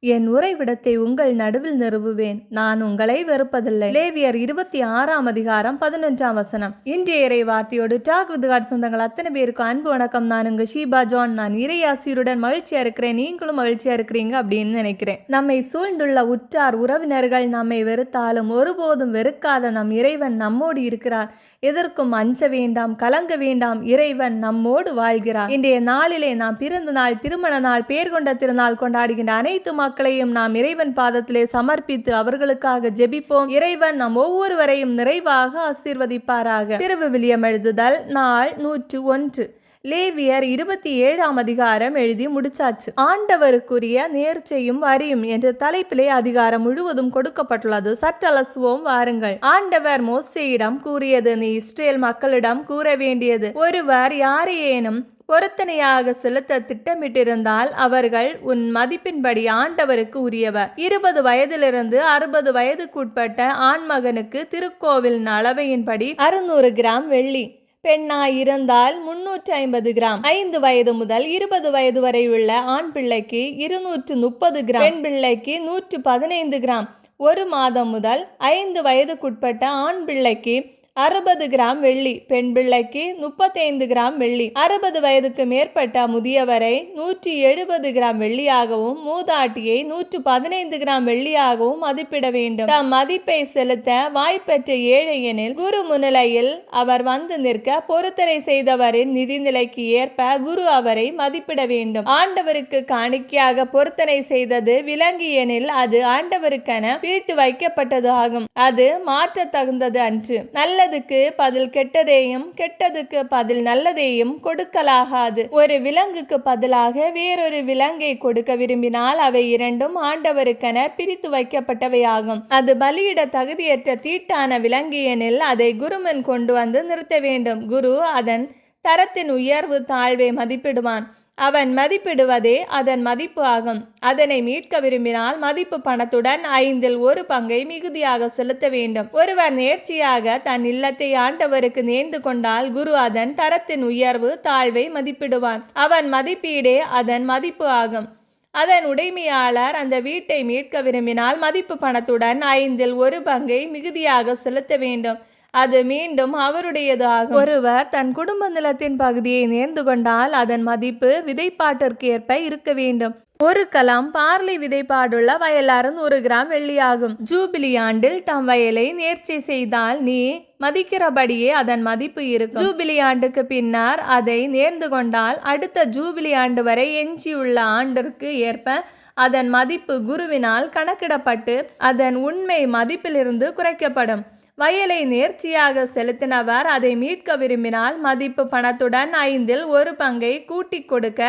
என் உறைவிடத்தை உங்கள் நடுவில் நிறுவுவேன். நான் உங்களை வெறுப்பதில்லை. லேவியர் இருபத்தி ஆறாம் அதிகாரம் பதினொன்றாம் வசனம். இன்றைய இறை வார்த்தையோடு டாக் வித் சொந்தங்கள் அத்தனை பேருக்கும் அன்பு வணக்கம். நான் உங்க ஷீபா ஜான். நான் இறையாசியுடன் மகிழ்ச்சியா இருக்கிறேன் நீங்களும் மகிழ்ச்சியா இருக்கிறீங்க அப்படின்னு நினைக்கிறேன். நம்மை சூழ்ந்துள்ள உற்றார் உறவினர்கள் நம்மை வெறுத்தாலும் ஒருபோதும் வெறுக்காத நம் இறைவன் நம்மோடு இருக்கிறார். எதற்கும் அஞ்ச வேண்டாம் கலங்க வேண்டாம். இறைவன் நம்மோடு வாழ்கிறார். இன்றைய நாளிலே நாம் பிறந்த நாள் திருமண நாள் பேர் கொண்ட திருநாள் கொண்டாடுகின்ற அனைத்து மக்களையும் நாம் இறைவன் பாதத்திலே சமர்ப்பித்து அவர்களுக்காக ஜெபிப்போம். இறைவன் நம் ஒவ்வொருவரையும் நிறைவாக ஆசீர்வதிப்பாராக. திருவிவிலியம் எழுதுதல் நாள் நூற்று ஒன்று. லேவியர் இருபத்தி ஏழாம் அதிகாரம் எழுதி முடிச்சாச்சு. ஆண்டவருக்குரிய நேர்ச்சையும் வரியும் என்ற தலைப்பிலே அதிகாரம் முழுவதும் கொடுக்கப்பட்டுள்ளது. சற்றலசுவோம் வாருங்கள். ஆண்டவர் மோசேயிடம் கூறியது நீ இஸ்ரேல் மக்களிடம் கூற வேண்டியது. ஒருவர் யாரையேனும் பொருத்தனையாக செலுத்த திட்டமிட்டிருந்தால் அவர்கள் உன் மதிப்பின்படி ஆண்டவருக்கு உரியவர். இருபது வயதிலிருந்து அறுபது வயதுக்குட்பட்ட ஆண்மகனுக்கு திருக்கோவில் அளவையின்படி அறுநூறு கிராம் வெள்ளி பெண்ணாய் இருந்தால் முன்னூற்றி ஐம்பது கிராம். ஐந்து வயது முதல் இருபது வயது வரை உள்ள ஆண் பிள்ளைக்கு இருநூற்று முப்பது கிராம். பெண் பிள்ளைக்கு நூற்று பதினைந்து கிராம். ஒரு மாதம் முதல் ஐந்து வயதுக்குட்பட்ட ஆண் பிள்ளைக்கு அறுபது கிராம் வெள்ளி பெண் பிள்ளைக்கு முப்பத்தைந்து கிராம் வெள்ளி. அறுபது வயதுக்கு மேற்பட்ட முதியவரை நூற்றி எழுபது கிராம் வெள்ளியாகவும் மூதாட்டியை நூற்று பதினைந்து கிராம் வெள்ளியாகவும் மதிப்பிட வேண்டும். தம் மதிப்பை செலுத்த வாய்ப்பெற்ற ஏழை எனில் குரு முன்னிலையில் அவர் வந்து நிற்க பொருத்தனை செய்தவரின் நிதிநிலைக்கு ஏற்ப குரு அவரை மதிப்பிட வேண்டும். ஆண்டவருக்கு காணிக்கையாக பொருத்தனை செய்தது விலங்கு எனில் அது ஆண்டவருக்கென பிரித்து வைக்கப்பட்டது ஆகும் அது மாற்ற தகுந்தது அன்று. நல்ல நல்லதுக்கு பதில் கெட்டதேயும் கெட்டதுக்கு பதில் நல்லதையும் கொடுக்கலாகாது. ஒரு விலங்குக்கு பதிலாக வேறொரு விலங்கை கொடுக்க விரும்பினால் அவை இரண்டும் ஆண்டவருக்கென பிரித்து வைக்கப்பட்டவையாகும். அது பலியிட தகுதியற்ற தீட்டான விலங்கு எனில் அதை குருமன் கொண்டு வந்து நிறுத்த வேண்டும். குரு அதன் தரத்தின் உயர்வு தாழ்வை மதிப்பிடுவான். அவன் மதிப்பிடுவதே அதன் மதிப்பு ஆகும். அதனை மீட்க விரும்பினால் மதிப்பு பணத்துடன் ஐந்தில் ஒரு பங்கை மிகுதியாக செலுத்த வேண்டும். ஒருவர் நேர்ச்சியாக தன் இல்லத்தை ஆண்டவருக்கு நேர்ந்து கொண்டால் குரு அதன் தரத்தின் உயர்வு தாழ்வை மதிப்பிடுவான். அவன் மதிப்பீடே அதன் மதிப்பு ஆகும். அதன் உடைமையாளர் அந்த வீட்டை மீட்க விரும்பினால் மதிப்பு பணத்துடன் ஐந்தில் ஒரு பங்கை மிகுதியாக செலுத்த வேண்டும். அது மீண்டும் அவருடையது ஆகும் ஒருவர் தன் குடும்ப நிலத்தின் பகுதியை நேர்ந்து கொண்டால் அதன் மதிப்பு விதைப்பாட்டிற்கு ஏற்ப இருக்க வேண்டும். ஒரு கலாம் பார்லி விதைப்பாடுள்ள வயலாரன் ஒரு கிராம் வெள்ளியாகும். ஜூபிலி ஆண்டில் தம் வயலை நேர்ச்சி செய்தால் நீ மதிக்கிறபடியே அதன் மதிப்பு இருக்கும். ஜூபிலி ஆண்டுக்கு பின்னர் அதை நேர்ந்து கொண்டால் அடுத்த ஜூபிலி ஆண்டு வரை எஞ்சியுள்ள ஆண்டிற்கு ஏற்ப அதன் மதிப்பு குருவினால் கணக்கிடப்பட்டு அதன் உண்மை மதிப்பிலிருந்து குறைக்கப்படும். வயலை நேர்ச்சியாக செலுத்தினவர் அதை மீட்க விரும்பினால் மதிப்பு பணத்துடன் ஐந்தில் ஒரு பங்கை கூட்டிக் கொடுக்க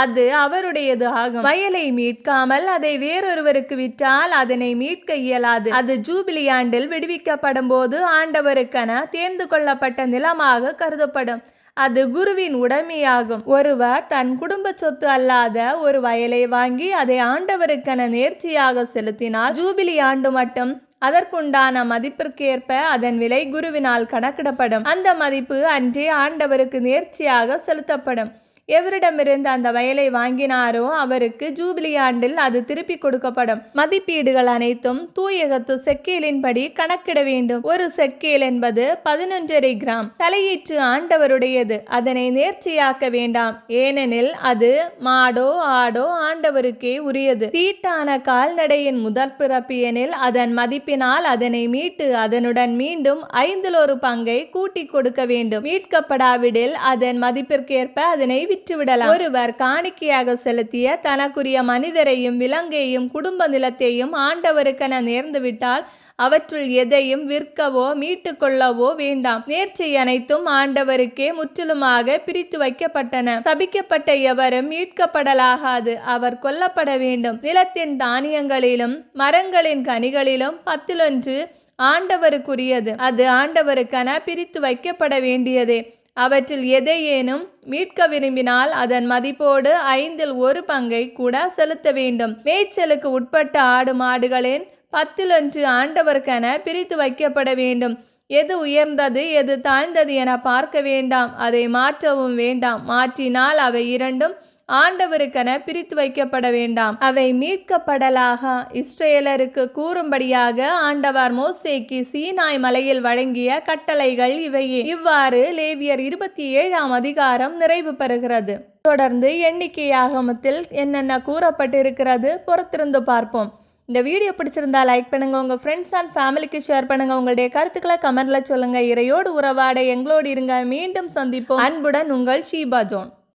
அது அவருடையது ஆகும். வயலை மீட்காமல் அதை வேறொருவருக்கு விற்றால் அதனை மீட்க இயலாது. அது ஜூபிலி ஆண்டில் விடுவிக்கப்படும் போது ஆண்டவருக்கென தேர்ந்து கொள்ளப்பட்ட நிலமாக கருதப்படும். அது குருவின் உடைமையாகும். ஒருவர் தன் குடும்ப சொத்து அல்லாத ஒரு வயலை வாங்கி அதை ஆண்டவருக்கென நேர்ச்சியாக செலுத்தினால் ஜூபிலி ஆண்டு மட்டும் அதற்குண்டான மதிப்பிற்கேற்ப அதன் விலை குருவினால் கணக்கிடப்படும். அந்த மதிப்பு அன்றே ஆண்டவருக்கு நேர்ச்சியாக செலுத்தப்படும். எவரிடமிருந்து அந்த வயலை வாங்கினாரோ அவருக்கு ஜூபிலி ஆண்டில் அது திருப்பி கொடுக்கப்படும். மதிப்பீடுகள் அனைத்தும் தூயகத்து செக்கேலின்படி கணக்கிட வேண்டும். ஒரு செக்கேல் என்பது பதினொன்றரை கிராம். தலையீற்று ஆண்டவருடையது. அதனை நேர்ச்சியாக்க வேண்டாம். ஏனெனில் அது மாடோ ஆடோ ஆண்டவருக்கே உரியது. தீட்டான கால்நடையின் முதற் பிறப்பு எனில் அதன் மதிப்பினால் அதனை மீட்டு அதனுடன் மீண்டும் ஐந்தில் ஒரு பங்கை கூட்டி கொடுக்க வேண்டும். மீட்கப்படாவிடில் அதன் மதிப்பிற்கேற்ப அதனை விற்றுவிடலாம் ஒருவர் காணிக்கையாக செலுத்திய தனக்குரிய மனிதரையும் விலங்கையும் குடும்ப நிலத்தையும் ஆண்டவருக்கென நேர்ந்துவிட்டால் அவற்றுள் எதையும் விற்கவோ மீட்டு கொள்ளவோ வேண்டாம். நேர்ச்சி அனைத்தும் ஆண்டவருக்கே முற்றிலுமாக பிரித்து வைக்கப்பட்டன. சபிக்கப்பட்ட எவரும் மீட்கப்படலாகாது. அவர் கொல்லப்பட வேண்டும். நிலத்தின் தானியங்களிலும் மரங்களின் கனிகளிலும் பத்திலொன்று ஆண்டவருக்குரியது. அது ஆண்டவருக்கென பிரித்து வைக்கப்பட வேண்டியதே. அவற்றில் எதையேனும் மீட்க விரும்பினால் அதன் மதிப்போடு ஐந்தில் ஒரு பங்கை கூட செலுத்த வேண்டும். மேய்ச்சலுக்கு உட்பட்ட ஆடு மாடுகளின் பத்திலொன்று ஆண்டவருக்கென பிரித்து வைக்கப்பட வேண்டும். எது உயர்ந்தது எது தாழ்ந்தது என பார்க்க வேண்டாம். அதை மாற்றவும் வேண்டாம். மாற்றினால் அவை இரண்டும் ஆண்டவருக்கென பிரித்து வைக்கப்பட வேண்டாம். அவை மீட்கப்படலாக. இஸ்ரேலருக்கு கூறும்படியாக ஆண்டவர் மோசேக்கு சீனாய் மலையில் வழங்கிய கட்டளைகள் இவையே இவ்வாறு லேவியர் இருபத்தி ஏழாம் அதிகாரம் நிறைவு பெறுகிறது. தொடர்ந்து எண்ணிக்கையாகமத்தில் என்னென்ன கூறப்பட்டிருக்கிறது பொறுத்திருந்து பார்ப்போம். இந்த வீடியோ பிடிச்சிருந்தா லைக் பண்ணுங்க. உங்க ஃப்ரெண்ட்ஸ் அண்ட் ஃபேமிலிக்கு ஷேர் பண்ணுங்க. உங்களுடைய கருத்துக்களை கமெண்ட்ல சொல்லுங்க. இறையோடு உறவாட எங்களோடு இருங்க. மீண்டும் சந்திப்போம். அன்புடன் உங்கள் ஷீபா ஜோன்.